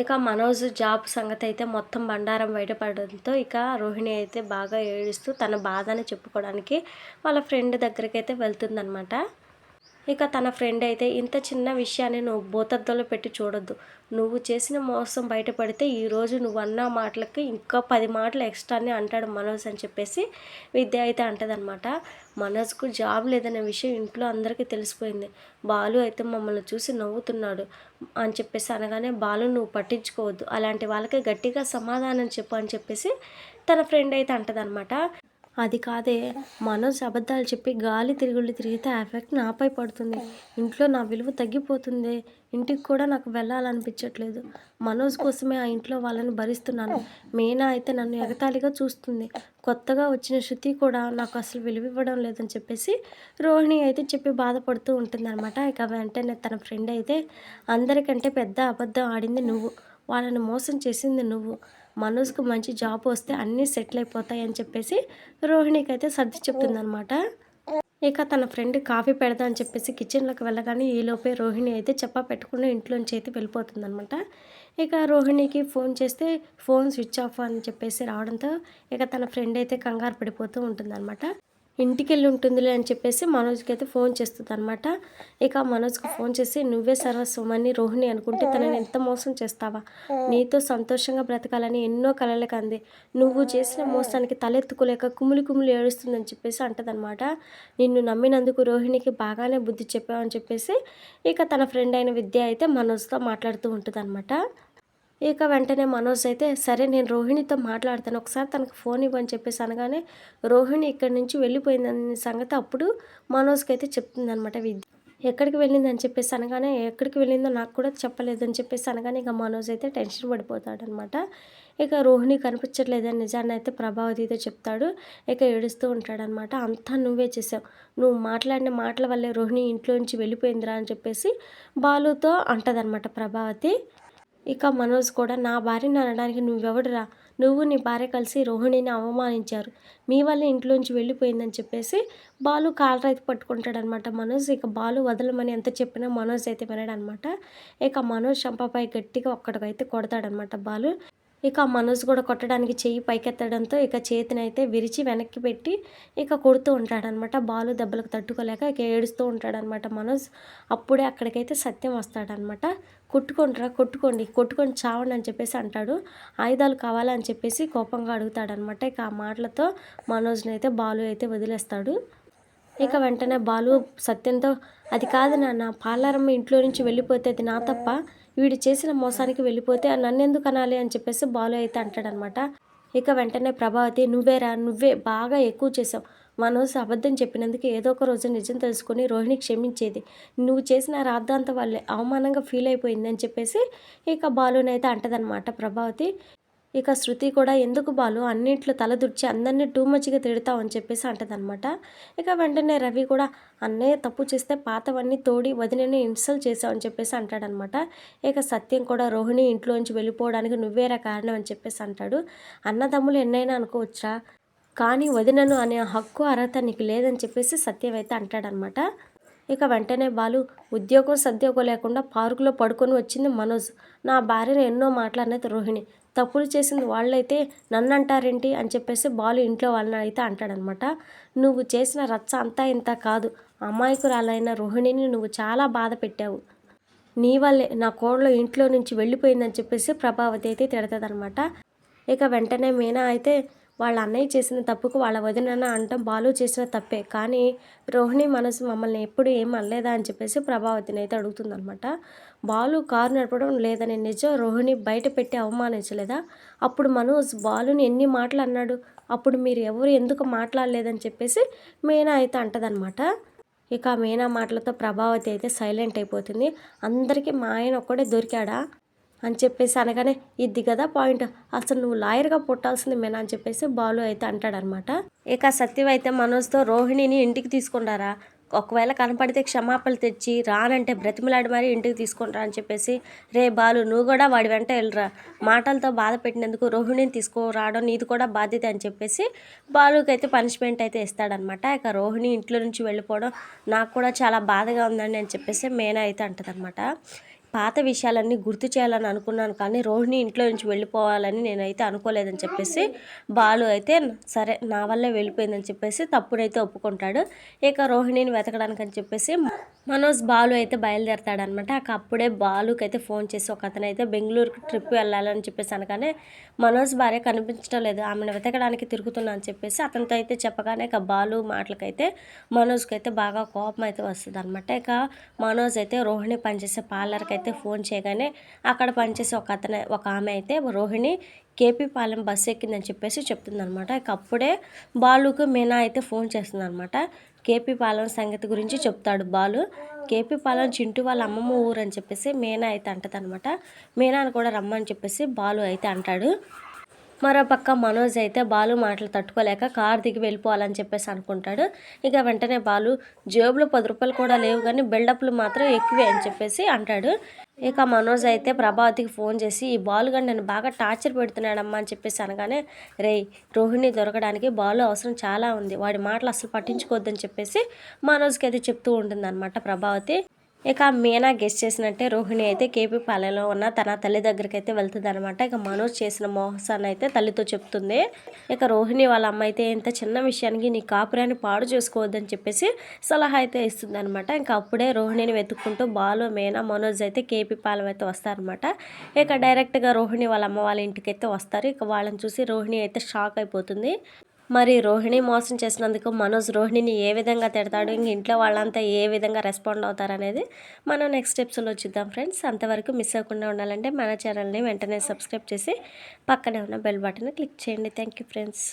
ఇక మనోజ్ జాబ్ సంగతి అయితే మొత్తం బండారం బయటపడడంతో ఇక రోహిణి అయితే బాగా ఏడుస్తూ తన బాధని చెప్పుకోవడానికి వాళ్ళ ఫ్రెండ్ దగ్గరికి అయితే వెళ్తుందనమాట ఇక తన ఫ్రెండ్ అయితే ఇంత చిన్న విషయాన్ని నువ్వు భూతద్దంలో పెట్టి చూడొద్దు. నువ్వు చేసిన మోసం బయటపడితే ఈరోజు నువ్వు అన్న మాటలకి ఇంకా పది మాటలు ఎక్స్ట్రానే అంటాడు మనోజ్ అని చెప్పేసి విద్య అయితే అంటదనమాట మనోజ్కు జాబ్ లేదనే విషయం ఇంట్లో అందరికీ తెలిసిపోయింది. బాలు అయితే మమ్మల్ని చూసి నవ్వుతున్నాడు అని చెప్పేసి అనగానే బాలు నువ్వు పట్టించుకోవద్దు. అలాంటి వాళ్ళకి గట్టిగా సమాధానం చెప్పు అని చెప్పేసి తన ఫ్రెండ్ అయితే అంటదనమాట అది కాదే మనోజ్ అబద్ధాలు చెప్పి గాలి తిరుగుళ్ళు తిరిగితే ఆ ఎఫెక్ట్ నాపై పడుతుంది. ఇంట్లో నా విలువ తగ్గిపోతుంది ఇంటికి కూడా నాకు వెళ్ళాలనిపించట్లేదు. మనోజ్ కోసమే ఆ ఇంట్లో వాళ్ళని భరిస్తున్నాను. మీనా అయితే నన్ను ఎగతాళిగా చూస్తుంది. కొత్తగా వచ్చిన శృతి కూడా నాకు అసలు విలువ ఇవ్వడం లేదని చెప్పేసి రోహిణి అయితే చెప్పి బాధపడుతూ ఉంటుందన్నమాట. ఇక వెంటనే తన ఫ్రెండ్ అయితే అందరికంటే పెద్ద అబద్ధం ఆడింది నువ్వు. వాళ్ళని మోసం చేసింది నువ్వు. మనోజ్కి మంచి జాబ్ వస్తే అన్నీ సెటిల్ అయిపోతాయి అని చెప్పేసి రోహిణికి అయితే సర్ది చెప్తుందనమాట ఇక తన ఫ్రెండ్ కాఫీ పెడదా అని చెప్పేసి కిచెన్లోకి వెళ్ళగానే ఈలోపే రోహిణి అయితే చెప్ప పెట్టుకుని ఇంట్లోంచి అయితే వెళ్ళిపోతుందనమాట ఇక రోహిణికి ఫోన్ చేస్తే ఫోన్ స్విచ్ ఆఫ్ అని చెప్పేసి రావడంతో ఇక తన ఫ్రెండ్ అయితే కంగారు పడిపోతూ ఉంటుందన్నమాట. ఇంటికి వెళ్ళి ఉంటుందిలే అని చెప్పేసి మనోజ్కి అయితే ఫోన్ చేస్తుంది అనమాట ఇక మనోజ్కి ఫోన్ చేసి నువ్వే సర్వస్వం సుమని రోహిణి అనుకుంటే తనని ఎంత మోసం చేస్తావా? నీతో సంతోషంగా బ్రతకాలని ఎన్నో కలలకు అంది. నువ్వు చేసిన మోసానికి తలెత్తుకోలేక కుమిలి కుమిలి ఏడుస్తుందని చెప్పేసి అంటదనమాట నిన్ను నమ్మినందుకు రోహిణికి బాగానే బుద్ధి చెప్పావని చెప్పేసి ఇక తన ఫ్రెండ్ అయిన విద్య అయితే మనోజ్తో మాట్లాడుతూ ఉంటుంది ఇక వెంటనే మనోజ్ అయితే సరే నేను రోహిణితో మాట్లాడతాను ఒకసారి తనకు ఫోన్ ఇవ్వని చెప్పేసి అనగానే రోహిణి ఇక్కడి నుంచి వెళ్ళిపోయిందనే సంగతి అప్పుడు మనోజ్కి అయితే చెప్తుందనమాట విద్య. ఎక్కడికి వెళ్ళిందని చెప్పేసి అనగానే ఎక్కడికి వెళ్ళిందో నాకు కూడా చెప్పలేదు అని చెప్పేసి అనగానే ఇక మనోజ్ అయితే టెన్షన్ పడిపోతాడనమాట ఇక రోహిణి కనిపించట్లేదని నిజాన్ని అయితే ప్రభావతితో చెప్తాడు. ఇక ఏడుస్తూ ఉంటాడనమాట అంతా నువ్వే చేసావు. నువ్వు మాట్లాడిన మాటల వల్లే రోహిణి ఇంట్లో నుంచి వెళ్ళిపోయిందిరా అని చెప్పేసి బాలుతో అంటదనమాట ప్రభావతి. ఇక మనోజ్ కూడా నా భార్యను అనడానికి నువ్వెవడురా? నువ్వు నీ భార్య కలిసి రోహిణిని అవమానించారు. మీ వల్ల ఇంట్లోంచి వెళ్ళిపోయిందని చెప్పేసి బాలు కాలర్ అయితే పట్టుకుంటాడనమాట మనోజ్. ఇక బాలు వదలమని ఎంత చెప్పినా మనోజ్ అయితే వినడనమాట. ఇక మనోజ్ చంపపై గట్టిగా ఒక్కడికైతే కొడతాడనమాట బాలు. ఇక మనోజ్ కూడా కొట్టడానికి చెయ్యి పైకెత్తడంతో ఇక చేతిని అయితే విరిచి వెనక్కి పెట్టి ఇక కొడుతూ ఉంటాడనమాట. బాలు దెబ్బలకు తట్టుకోలేక ఇక ఏడుస్తూ ఉంటాడనమాట మనోజ్. అప్పుడే అక్కడికైతే సత్యం వస్తాడనమాట. కొట్టుకుంటారా కొట్టుకోండి కొట్టుకొని చావండి అని చెప్పేసి అంటాడు. ఆయుధాలు కావాలని చెప్పేసి కోపంగా అడుగుతాడనమాట. ఇక ఆ మాటలతో మనోజ్ని అయితే బాలు అయితే వదిలేస్తాడు. ఇక వెంటనే బాలు సత్యంతో అది కాదు నాన్న పాలారమ్మ ఇంట్లో నుంచి వెళ్ళిపోతే అది నా తప్ప వీడు చేసిన మోసానికి వెళ్ళిపోతే నన్నెందుకు అనాలి అని చెప్పేసి బాలు అయితే అంటాడనమాట. ఇక వెంటనే ప్రభావతి నువ్వేరా? నువ్వే బాగా ఎక్కువ చేసావు. మనోజ్ అబద్ధం చెప్పినందుకు ఏదో ఒక రోజు నిజం తెలుసుకొని రోహిణి క్షమించేది. నువ్వు చేసిన రాద్ధాంత వాళ్ళే అవమానంగా ఫీల్ అయిపోయిందని చెప్పేసి ఇక బాలునైతే అంటదనమాట ప్రభావతి. ఇక శృతి కూడా ఎందుకు బాలు అన్నింట్లో తలదుర్చి అందరినీ టూ మచ్గా తిడతావు అని చెప్పేసి అంటదనమాట ఇక వెంటనే రవి కూడా అన్నయ్య తప్పు చేస్తే పాతవన్నీ తోడి వదినని ఇన్సల్ట్ చేసావు అని చెప్పేసి అంటాడనమాట ఇక సత్యం కూడా రోహిణి ఇంట్లోంచి వెళ్ళిపోవడానికి నువ్వేరా కారణం అని చెప్పేసి అంటాడు. అన్నదమ్ములు ఎన్నైనా అనుకోవచ్చా కానీ వదినను అనే హక్కు అర్హత నీకు లేదని చెప్పేసి సత్యం అయితే అంటాడనమాట ఇక వెంటనే బాలు ఉద్యోగం సద్యోగం లేకుండా పార్కులో పడుకొని వచ్చింది మనోజ్. నా భార్యను ఎన్నో మాట్లాడినది రోహిణి. తప్పులు చేసింది వాళ్ళైతే నన్ను అంటారేంటి అని చెప్పేసి బాలు ఇంట్లో వాళ్ళని అయితే అంటాడనమాట. నువ్వు చేసిన రచ్చ అంతా ఇంత కాదు. అమాయకురాలైన రోహిణిని నువ్వు చాలా బాధ పెట్టావు. నీ వల్లే నా కోడలో ఇంట్లో నుంచి వెళ్ళిపోయిందని చెప్పేసి ప్రభావతి అయితే తిడతదనమాట. ఇక వెంటనే మీనా అయితే వాళ్ళ అన్నయ్య చేసిన తప్పుకు వాళ్ళ వదినన్న అంటాం బాలు చేసిన తప్పే. కానీ రోహిణి మనసు మమ్మల్ని ఎప్పుడు ఏం అనలేదా అని చెప్పేసి ప్రభావతిని అయితే అడుగుతుందనమాట బాలు కారు నడపడం లేదని నిజం రోహిణి బయట పెట్టి అవమానించలేదా? అప్పుడు మనోజ్ బాలుని ఎన్ని మాటలు అన్నాడు? అప్పుడు మీరు ఎవరు ఎందుకు మాట్లాడలేదని చెప్పేసి మీనా అయితే అంటదనమాట ఇక మీనా మాటలతో ప్రభావతి అయితే సైలెంట్ అయిపోతుంది. అందరికీ మా ఆయన ఒక్కడే దొరికాడా? అని చెప్పేసి అనగానే ఇది కదా పాయింట్. అసలు నువ్వు లాయర్గా పుట్టాల్సింది మేనా? అని చెప్పేసి బాలు అయితే అంటాడనమాట. ఇక సత్యం అయితే మనోజ్తో రోహిణిని ఇంటికి తీసుకున్నారా ఒకవేళ కనపడితే క్షమాపణలు తెచ్చి రానంటే బ్రతిమలాడి మరీ ఇంటికి తీసుకుంటా అని చెప్పేసి రే బాలు నువ్వు కూడా వాడి వెంట వెళ్ళరా మాటలతో బాధ పెట్టినందుకు రోహిణిని తీసుకురావడం నీది కూడా బాధ్యత అని చెప్పేసి బాలుకి అయితే పనిష్మెంట్ అయితే ఇస్తాడనమాట. ఇక రోహిణి ఇంట్లో నుంచి వెళ్ళిపోవడం నాకు కూడా చాలా బాధగా ఉందండి అని చెప్పేసి మేనా అయితే అంటదనమాట. పాత విషయాలన్నీ గుర్తు చేయాలని అనుకున్నాను కానీ రోహిణి ఇంట్లో నుంచి వెళ్ళిపోవాలని నేనైతే అనుకోలేదని చెప్పేసి బాలు అయితే సరే నా వల్లే వెళ్ళిపోయిందని చెప్పేసి తప్పునైతే ఒప్పుకుంటాడు. ఇక రోహిణిని వెతకడానికి అని చెప్పేసి మనోజ్ బాలు అయితే బయలుదేరతాడనమాట. అక్క అప్పుడే బాలుకి అయితే ఫోన్ చేసి ఒక అతను అయితే బెంగళూరుకి ట్రిప్ వెళ్ళాలని చెప్పేసి అనగానే మనోజ్ భార్య కనిపించడం లేదు ఆమెను వెతకడానికి తిరుగుతున్నా అని చెప్పేసి అతనితో అయితే చెప్పగానే ఇక బాలు మాటలకైతే మనోజ్కి అయితే బాగా కోపం అయితే వస్తుంది అనమాట ఇక మనోజ్ అయితే రోహిణి పనిచేసే పార్లర్కి అయితే ఫోన్ చేయగానే అక్కడ పనిచేసే ఒక అతను ఒక ఆమె అయితే రోహిణి కేపీ పాలెం బస్సు ఎక్కిందని చెప్పేసి చెప్తుందనమాట ఇక అప్పుడే బాలుకు మీనా అయితే ఫోన్ చేస్తుందనమాట కేపీ పాలెం సంగతి గురించి చెప్తాడు బాలు. కేపీ పాలెం చింటూ వాళ్ళ అమ్మమ్మ ఊరు అని చెప్పేసి మీనా అయితే అంటదనమాట మీనాను కూడా రమ్మని చెప్పేసి బాలు అయితే అంటాడు. మరో పక్క మనోజ్ అయితే బాలు మాటలు తట్టుకోలేక కార్ దిగి వెళ్ళిపోవాలని చెప్పేసి అనుకుంటాడు. ఇక వెంటనే బాలు జేబులో పది రూపాయలు కూడా లేవు కానీ బిల్డప్లు మాత్రం ఎక్కువే అని చెప్పేసి అంటాడు. ఇక మనోజ్ అయితే ప్రభావతికి ఫోన్ చేసి ఈ బాలుగా నేను బాగా టార్చర్ పెడుతున్నాడమ్మా అని చెప్పేసి అనగానే రే రోహిణి దొరకడానికి బాలు అవసరం చాలా ఉంది. వాడి మాటలు అసలు పట్టించుకోవద్దని చెప్పేసి మనోజ్కి అయితే చెప్తూ ఉంటుంది ప్రభావతి. ఇక మీనా గెస్ట్ చేసినట్టే రోహిణి అయితే కేపీ పాలెంలో ఉన్న తన తల్లి దగ్గరికి అయితే వెళ్తుంది అనమాట ఇక మనోజ్ చేసిన మోసాన్ని అయితే తల్లితో చెప్తుంది. ఇక రోహిణి వాళ్ళ అమ్మ అయితే ఇంత చిన్న విషయానికి నీ కాపురాన్ని పాడు చేసుకోవద్దని చెప్పేసి సలహా అయితే ఇస్తుంది అనమాట ఇంకా అప్పుడే రోహిణిని వెతుక్కుంటూ బాలు మీనా మనోజ్ అయితే కేపీ పాలెం అయితే వస్తారనమాట ఇక డైరెక్ట్గా రోహిణి వాళ్ళ అమ్మ వాళ్ళ ఇంటికి అయితే వస్తారు. ఇక వాళ్ళని చూసి రోహిణి అయితే షాక్ అయిపోతుంది. మరి రోహిణి మోసం చేసినందుకు మనోజ్ రోహిణిని ఏ విధంగా తిడతాడు? ఇంక ఇంట్లో వాళ్ళంతా ఏ విధంగా రెస్పాండ్ అవుతారనేది మనం నెక్స్ట్ స్టెప్స్లో చూద్దాం ఫ్రెండ్స్ అంతవరకు మిస్ అవ్వకుండా ఉండాలంటే మన ఛానల్ని వెంటనే సబ్స్క్రైబ్ చేసి పక్కనే ఉన్న బెల్ బటన్ క్లిక్ చేయండి. Thank you friends